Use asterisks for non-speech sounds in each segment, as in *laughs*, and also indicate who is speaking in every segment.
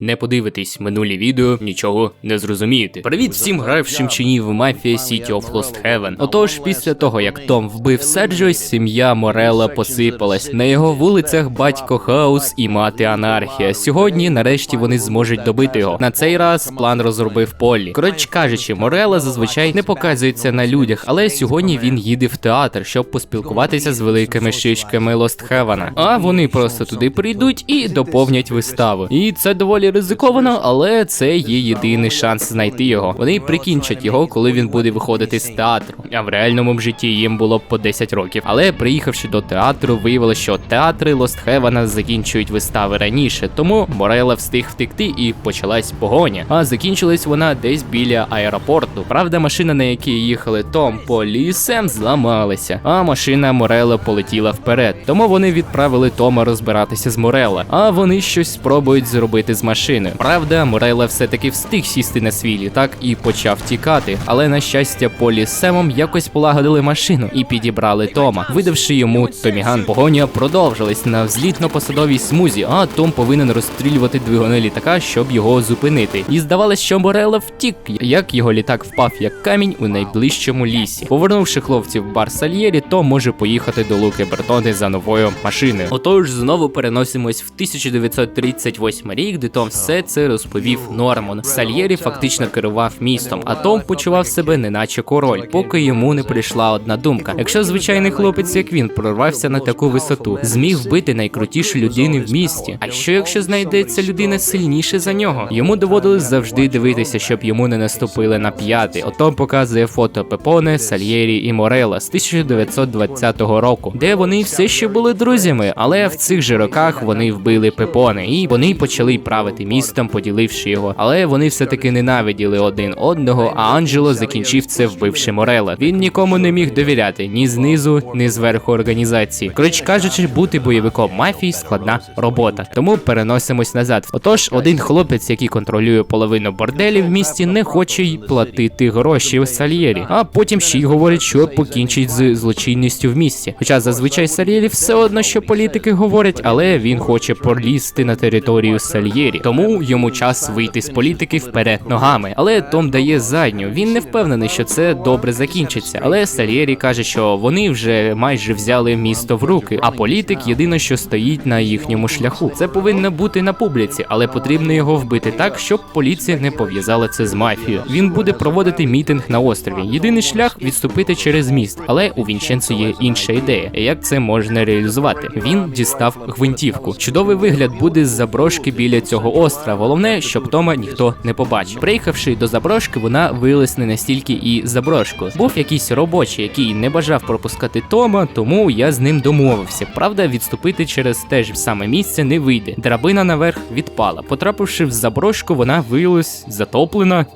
Speaker 1: Не подивитесь минулі відео, нічого не зрозумієте. Привіт всім гравшим чинів в Mafia City of Lost Heaven. Отож, після того як Том вбив Седжо, сім'я Морела посипалась. На його вулицях батько Хаус і мати Анархія. Сьогодні, нарешті, вони зможуть добити його. На цей раз план розробив Полі. Коротше кажучи, Морела зазвичай не показується на людях, але сьогодні він їде в театр, щоб поспілкуватися з великими шишками Лост Хевена. А вони просто туди прийдуть і доповнять виставу. І це доволі ризиковано, але це є єдиний шанс знайти його. Вони прикінчать його, коли він буде виходити з театру. А в реальному житті їм було б по 10 років. Але приїхавши до театру, виявилося, що театри Лост Хевена закінчують вистави раніше, тому Морела встиг втекти і почалась погоня. А закінчилась вона десь біля аеропорту. Правда, машина, на якій їхали Том, Полі і Сем, зламалася, а машина Морела полетіла вперед. Тому вони відправили Тома розбиратися з Морела. А вони щось спробують зробити з машиною. Правда, Морела все-таки встиг сісти на свій літак і почав тікати. Але на щастя, Полі з Семом якось полагодили машину і підібрали Тома, видавши йому Томіган. Погоня продовжилась на взлітно-посадовій смузі, а Том повинен розстрілювати двигуни літака, щоб його зупинити. І здавалось, що Морела втік, як його літак впав як камінь у найближчому лісі. Повернувши хлопців в бар Сальєрі, Том може поїхати до Луки Бертони за новою машиною. Отож, знову переносимось в 1938 рік, де Том все це розповів Норман. Сальєрі фактично керував містом, а Том почував себе неначе король, поки йому не прийшла одна думка. Якщо звичайний хлопець, як він, прорвався на таку висоту, зміг вбити найкрутішу людину в місті. А що якщо знайдеться людина сильніше за нього? Йому доводилось завжди дивитися, щоб йому не наступили на п'яти. Отом показує фото Пепоне, Сальєрі і Морела з 1920 року, де вони все ще були друзями, але в цих же роках вони вбили Пепоне, і вони почали правити містом, поділивши його. Але вони все таки ненавиділи один одного. А Анджело закінчив це, вбивши Морела. Він нікому не міг довіряти ні знизу, ні зверху організації. Коротше кажучи, бути бойовиком мафії складна робота. Тому переносимось назад. Отож, один хлопець, який контролює половину борделів в місті, не хоче й платити гроші в Сальєрі. А потім ще й говорить, що покінчить з злочинністю в місті. Хоча зазвичай Сальєрі все одно, що політики говорять, але він хоче пролізти на територію Сальєрі. Тому йому час вийти з політики вперед ногами. Але Том дає задню. Він не впевнений, що це добре закінчиться. Але Сальєрі каже, що вони вже майже взяли місто в руки, а політик єдине, що стоїть на їхньому шляху. Це повинно бути на публіці, але потрібно його вбити так, щоб поліція не пов'язала це з мафією. Він буде проводити мітинг на острові. Єдиний шлях відступити через міст, але у Вінченцо є інша ідея. Як це можна реалізувати? Він дістав гвинтівку. Чудовий вигляд буде з заброшки біля цього острова. Головне, щоб Тома ніхто не побачив. Приїхавши до заброшки, вона виявилась не настільки і заброшкою. Був якийсь робочий, який не бажав пропускати Тома, тому я з ним домовився. Правда, відступити через те ж саме місце не вийде. Драбина наверх відпала. Потрапивши в заброшку, вона виявилась затоплена.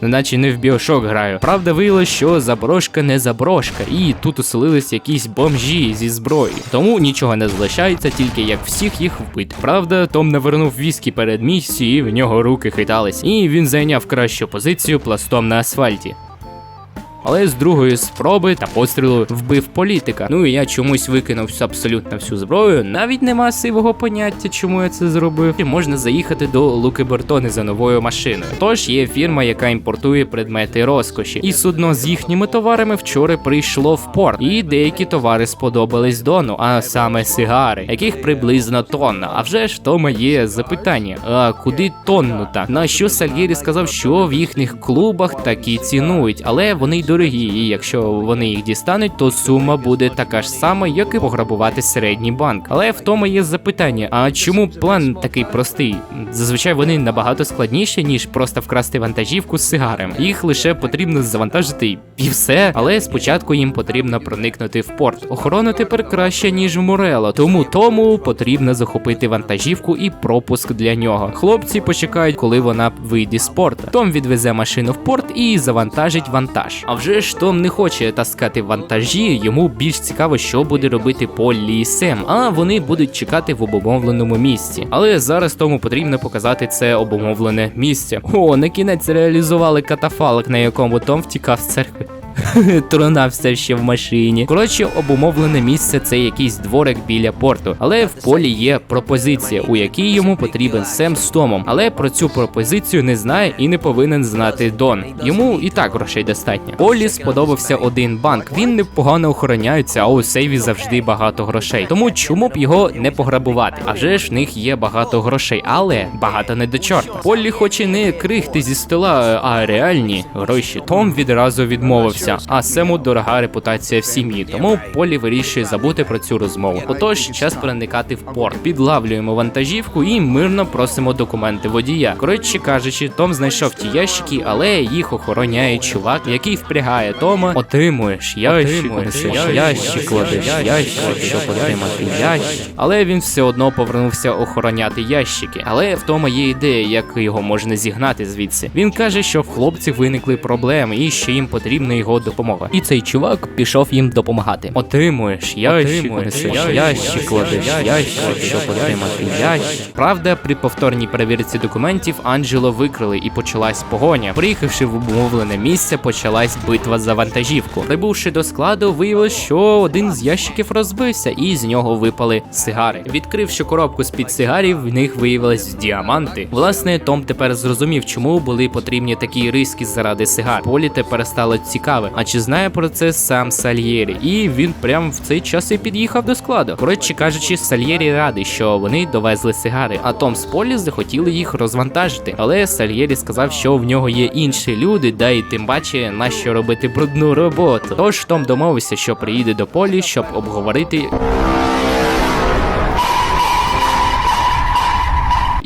Speaker 1: Неначе не в біошок граю. Правда, виявилось, що заброшка не заброшка, і тут оселились якісь бомжі зі зброєю. Тому нічого не залишається, тільки як всіх їх вбити. Правда, Том навернув віскі перед місією, і в нього руки хитались, і він зайняв кращу позицію пластом на асфальті. Але з другої спроби та пострілу вбив політика. Ну і я чомусь викинув абсолютно всю зброю. Навіть нема сивого поняття, чому я це зробив. І можна заїхати до Луки Бертони за новою машиною. Тож є фірма, яка імпортує предмети розкоші. І судно з їхніми товарами вчора прийшло в порт. І деякі товари сподобались Дону, а саме сигари, яких приблизно тонна. А вже ж в тому є запитання: а куди тонну так? На що Сальєрі сказав, що в їхніх клубах такі цінують, але вони й дорогі, і якщо вони їх дістануть, то сума буде така ж сама, як і пограбувати середній банк. Але в тому є запитання: а чому план такий простий? Зазвичай вони набагато складніші, ніж просто вкрасти вантажівку з сигарами. Їх лише потрібно завантажити і все. Але спочатку їм потрібно проникнути в порт. Охорона тепер краще, ніж в Морело, тому тому потрібно захопити вантажівку і пропуск для нього. Хлопці почекають, коли вона вийде з порта. Том відвезе машину в порт і завантажить вантаж. А вже ж Том не хоче таскати вантажі, йому більш цікаво, що буде робити Поллі і Сем. А вони будуть чекати в обумовленому місці. Але зараз тому потрібно показати це обумовлене місце. О, на кінець реалізували катафалок, на якому Том втікав з церкви. *laughs* Труна все ще в машині. Коротше, обумовлене місце це якийсь дворик біля порту. Але в полі є пропозиція, у якій йому потрібен Сем з Томом. Але про цю пропозицію не знає і не повинен знати Дон. Йому і так грошей достатньо. Полі сподобався один банк. Він непогано охороняється, а у сейві завжди багато грошей. Тому чому б його не пограбувати? А вже ж в них є багато грошей, але багато не до чорта. Полі хоче не крихти зі стола, а реальні гроші. Том відразу відмовився. А Сему дорога репутація в сім'ї. Тому Полі вирішує забути про цю розмову. Отож, час проникати в порт. Підлавлюємо вантажівку і мирно просимо документи водія. Коротше кажучи, Том знайшов ті ящики, але їх охороняє чувак, який впрягає Тома. Отримуєш ящик, несеш ящик, кладеш ящик, щоб отримати ящик. Але він все одно повернувся охороняти ящики. Але в Тома є ідея, як його можна зігнати звідси. Він каже, що в хлопців виникли проблеми і що їм потрібна його допомога. І цей чувак пішов їм допомагати. Отримуєш ящик, несеш ящик, кладеш ящик, щоб отримати ящик. Правда, при повторній перевірці документів Анджело викрили і почалась погоня. Приїхавши в умовлене місце, почалась битва за вантажівку. Прибувши до складу, виявилось, що один з ящиків розбився, і з нього випали сигари. Відкривши коробку з під сигарів, в них виявилось діаманти. Власне, Том тепер зрозумів, чому були потрібні такі риски заради сигар. Полі тепер стало цікаве. А чи знає про це сам Сальєрі? І він прямо в цей час і під'їхав до складу. Коротше кажучи, Сальєрі радий, що вони довезли сигари, а Том з Полі захотіли їх розвантажити. Але Сальєрі сказав, що в нього є інші люди, да й тим паче на що робити брудну роботу. Тож Том домовився, що приїде до Полі, щоб обговорити.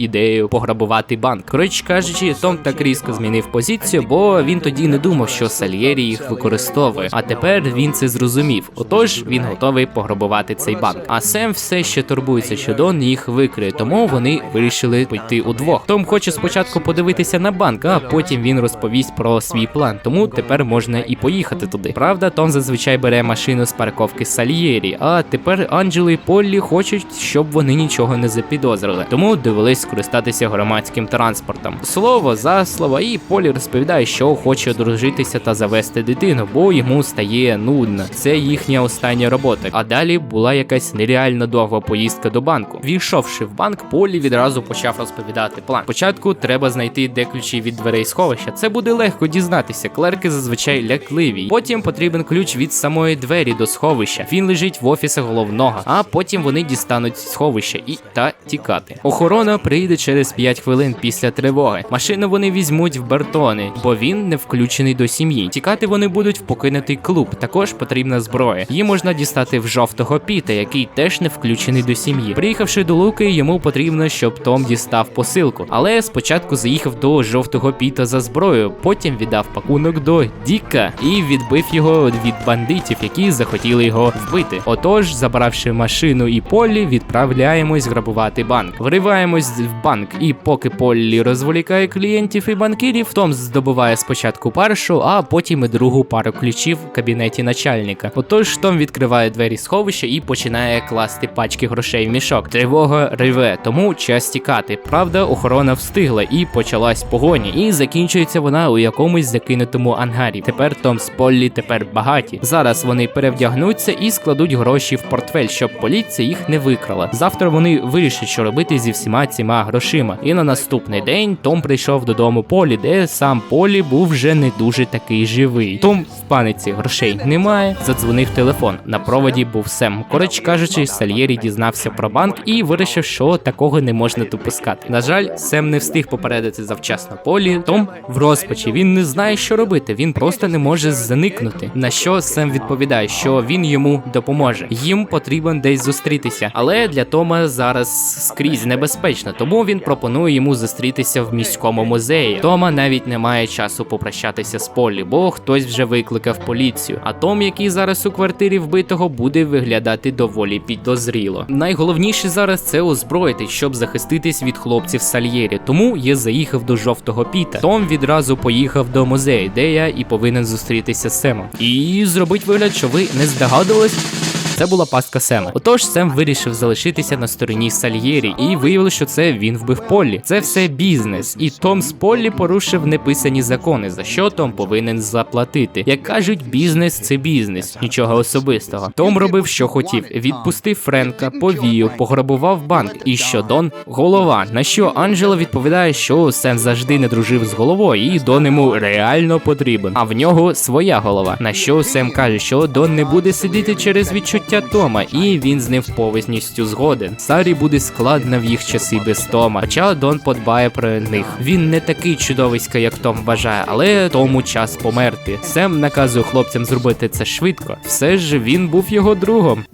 Speaker 1: Ідею пограбувати банк. Коротше кажучи, Том так різко змінив позицію, бо він тоді не думав, що Сальєрі їх використовує. А тепер він це зрозумів. Отож він готовий пограбувати цей банк. А Сем все ще турбується, що Дон їх викриє, тому вони вирішили пойти удвох. Том хоче спочатку подивитися на банк, а потім він розповість про свій план. Тому тепер можна і поїхати туди. Правда, Том зазвичай бере машину з парковки Сальєрі, а тепер Анджело і Поллі хочуть, щоб вони нічого не запідозрили. Тому довелись скористатися громадським транспортом. Слово за слово, і Полі розповідає, що хоче одружитися та завести дитину, бо йому стає нудно. Це їхня остання робота. А далі була якась нереально довга поїздка до банку. Війшовши в банк, Полі відразу почав розповідати план. Спочатку треба знайти де ключі від дверей сховища. Це буде легко дізнатися. Клерки зазвичай лякливі. Потім потрібен ключ від самої двері до сховища. Він лежить в офісі головного, а потім вони дістануть сховище і та тікати. Охорона прийде через 5 хвилин після тривоги. Машину вони візьмуть в Бертони, бо він не включений до сім'ї. Тікати вони будуть в покинутий клуб. Також потрібна зброя. Її можна дістати в жовтого піта, який теж не включений до сім'ї. Приїхавши до Луки, йому потрібно, щоб Том дістав посилку. Але спочатку заїхав до жовтого піта за зброєю, потім віддав пакунок до Діка і відбив його від бандитів, які захотіли його вбити. Отож, забравши машину і полі, відправляємось грабувати банк. Вриваємось в банк, і поки Поллі розволікає клієнтів і банкірів, Том здобуває спочатку першу, а потім і другу пару ключів в кабінеті начальника. Отож, Том відкриває двері сховища і починає класти пачки грошей в мішок. Тривога реве, тому час тікати. Правда, охорона встигла і почалась погоня. І закінчується вона у якомусь закинутому ангарі. Тепер Том з Поллі тепер багаті. Зараз вони перевдягнуться і складуть гроші в портфель, щоб поліція їх не викрала. Завтра вони вирішать, що робити зі всіма цими грошима. І на наступний день Том прийшов додому Полі, де сам Полі був вже не дуже такий живий. Том в паниці грошей немає. Задзвонив телефон. На проводі був Сем. Коротше кажучи, Сальєрі дізнався про банк і вирішив, що такого не можна допускати. На жаль, Сем не встиг попередити завчасно Полі. Том в розпачі. Він не знає, що робити. Він просто не може заникнути. На що Сем відповідає, що він йому допоможе. Їм потрібен десь зустрітися, але для Тома зараз скрізь небезпечно, тому він пропонує йому зустрітися в міському музеї. Тома навіть не має часу попрощатися з Полі, бо хтось вже викликав поліцію. А Том, який зараз у квартирі вбитого, буде виглядати доволі підозріло. Найголовніше зараз це озброїти, щоб захиститись від хлопців Сальєрі. Тому я заїхав до жовтого піта. Том відразу поїхав до музею, де я і повинен зустрітися з Семом. І зробить вигляд, що ви не здогадувались. Це була пастка Сема. Отож, Сем вирішив залишитися на стороні Сальєрі, і виявилося, що це він вбив Поллі. Це все бізнес, і Том з Поллі порушив неписані закони, за що Том повинен заплатити. Як кажуть, бізнес це бізнес, нічого особистого. Том робив, що хотів. Відпустив Френка, повію, пограбував банк. І що Дон голова. На що Анджело відповідає, що Сем завжди не дружив з головою, і Дон йому реально потрібен. А в нього своя голова. На що Сем каже, що Дон не буде сидіти через відчуття Тома, і він з ним повністю згоден. Сарі буде складно в їх часи без Тома. Хоча Дон подбає про них. Він не такий чудовисько, як Том вважає, але тому час померти. Сем наказує хлопцям зробити це швидко. Все ж він був його другом.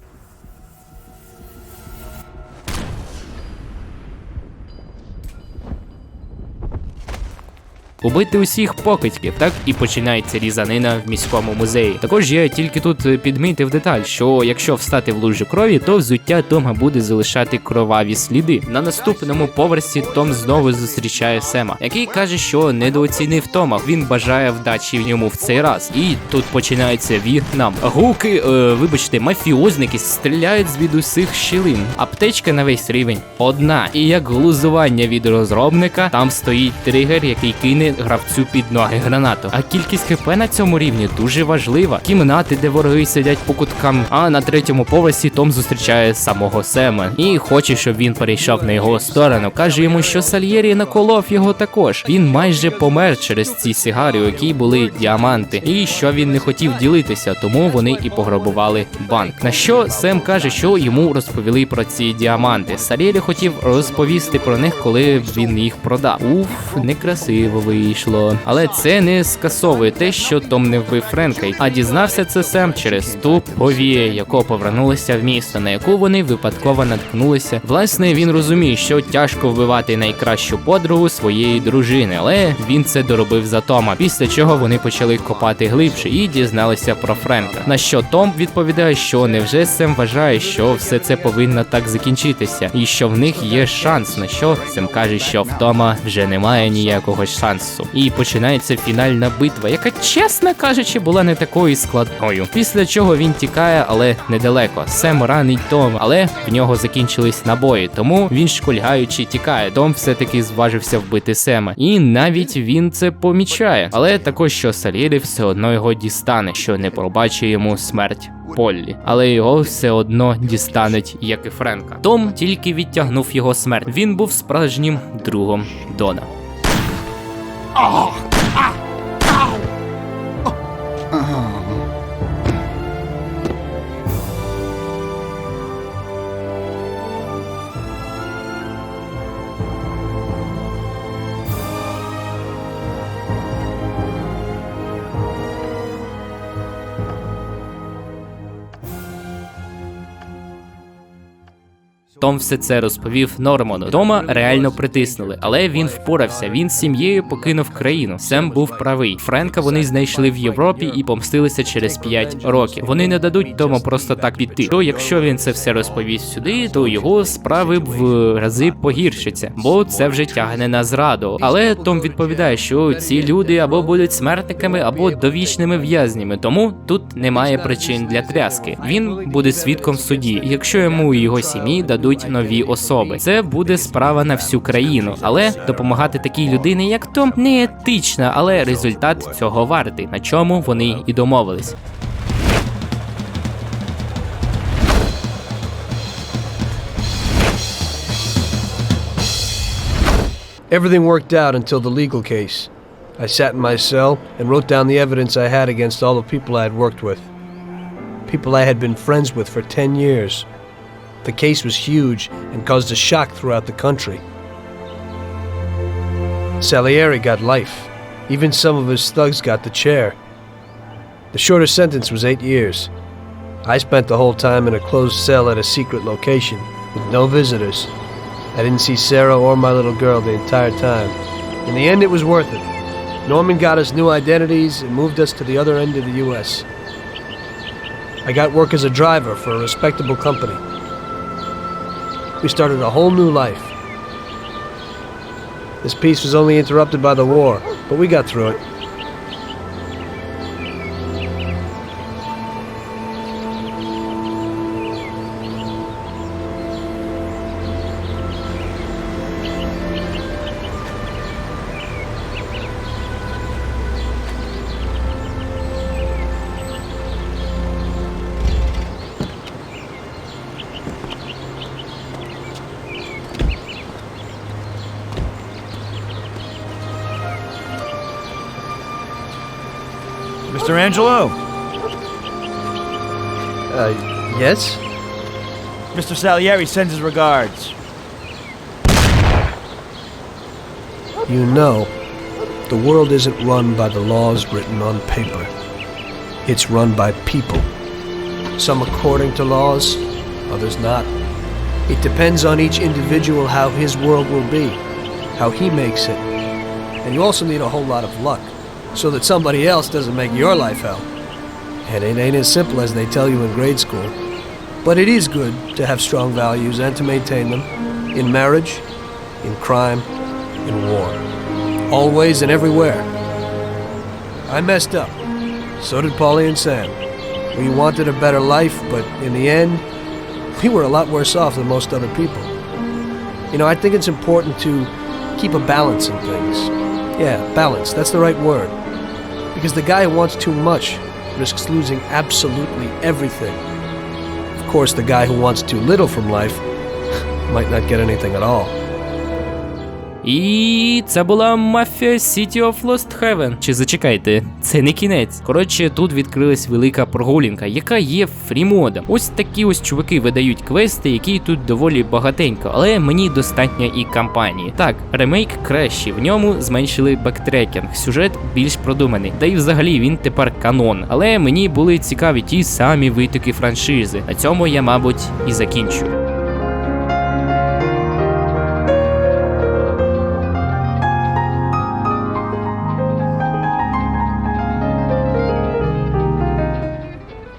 Speaker 1: Убити усіх покидьків, так і починається різанина в міському музеї. Також я тільки тут підмітив деталь, що якщо встати в лужі крові, то взуття Тома буде залишати кроваві сліди. На наступному поверсі Том знову зустрічає Сема, який каже, що недооцінив Тома. Він бажає вдачі в ньому в цей раз. І тут починається В'єтнам. Гуки, е, вибачте, мафіозники стріляють з від усіх щілин. Аптечка на весь рівень одна. І як глузування від розробника, там стоїть тригер, який кине гравцю під ноги гранату. А кількість хп на цьому рівні дуже важлива. Кімнати, де вороги сидять по куткам. А на третьому поверсі Том зустрічає самого Сема і хоче, щоб він перейшов на його сторону. Каже йому, що Сальєрі наколов його також. Він майже помер через ці сигари, у якій були діаманти, і що він не хотів ділитися, тому вони і пограбували банк. На що Сем каже, що йому розповіли про ці діаманти. Сальєрі хотів розповісти про них, коли він їх продав. Уф, некрасиво вийшло. Але це не скасовує те, що Том не вбив Френка, а дізнався це Сем через ту повію, яко повернулася в місто, на яку вони випадково наткнулися. Власне, він розуміє, що тяжко вбивати найкращу подругу своєї дружини, але він це доробив за Тома. Після чого вони почали копати глибше і дізналися про Френка. На що Том відповідає, що невже Сем вважає, що все це повинно так закінчитися, і що в них є шанс. На що Сем каже, що в Тома вже немає ніякого шансу. І починається фінальна битва, яка, чесно кажучи, була не такою складною. Після чого він тікає, але недалеко. Сем ранить Том, але в нього закінчились набої, тому він шкульгаючи тікає. Том все-таки зважився вбити Сема. І навіть він це помічає. Але також що Салєрі все одно його дістане, що не пробачить йому смерть. Поллі, але його все одно дістануть, як і Френка. Том тільки відтягнув його смерть. Він був справжнім другом Дона. 啊。Том все це розповів Норману. Тома реально притиснули, але він впорався. Він з сім'єю покинув країну. Сем був правий. Френка вони знайшли в Європі і помстилися через 5 років. Вони не дадуть Тому просто так піти. То якщо він це все розповість сюди, то його справи в рази погіршаться, бо це вже тягне на зраду. Але Том відповідає, що ці люди або будуть смертниками, або довічними в'язнями. Тому тут немає причин для тряски. Він буде свідком в суді, якщо йому і його сім'ї дадуть нові особи. Це буде справа на всю країну, але допомагати такій людині, як Том, не етично, але результат цього вартий, на чому вони і домовились.
Speaker 2: Everything worked out until the legal case. I sat in my cell and wrote down the evidence I had against all the people I had worked with. People I had been friends with for 10 years. The case was huge and caused a shock throughout the country. Salieri got life. Even some of his thugs got the chair. The shortest sentence was eight years. I spent the whole time in a closed cell at a secret location with no visitors. I didn't see Sarah or my little girl the entire time. In the end, it was worth it. Norman got us new identities and moved us to the other end of the U.S. I got work as a driver for a respectable company. We started a whole new life. This peace was only interrupted by the war, but we got through it.
Speaker 3: Angelo,
Speaker 2: Uh, yes?
Speaker 3: Mr. Salieri sends his regards.
Speaker 2: You know, the world isn't run by the laws written on paper. It's run by people. Some according to laws, others not. It depends on each individual how his world will be, how he makes it. And you also need a whole lot of luck, so that somebody else doesn't make your life hell. And it ain't as simple as they tell you in grade school. But it is good to have strong values and to maintain them in marriage, in crime, in war. Always and everywhere. I messed up. So did Paulie and Sam. We wanted a better life, but in the end, we were a lot worse off than most other people. You know, I think it's important to keep a balance in things. Yeah, balance, that's the right word. Because the guy who wants too much risks losing absolutely everything. Of course, the guy who wants too little from life *laughs* might not get anything at all.
Speaker 1: І це була мафія City of Lost Heaven. Чи зачекайте, це не кінець. Коротше, тут відкрилась велика прогулянка, яка є фрімодом. Ось такі ось чуваки видають квести, які тут доволі багатенько, але мені достатньо і кампанії. Так, ремейк кращий, в ньому зменшили бектрекінг, сюжет більш продуманий, та й взагалі він тепер канон. Але мені були цікаві ті самі витоки франшизи. На цьому я, мабуть, і закінчу.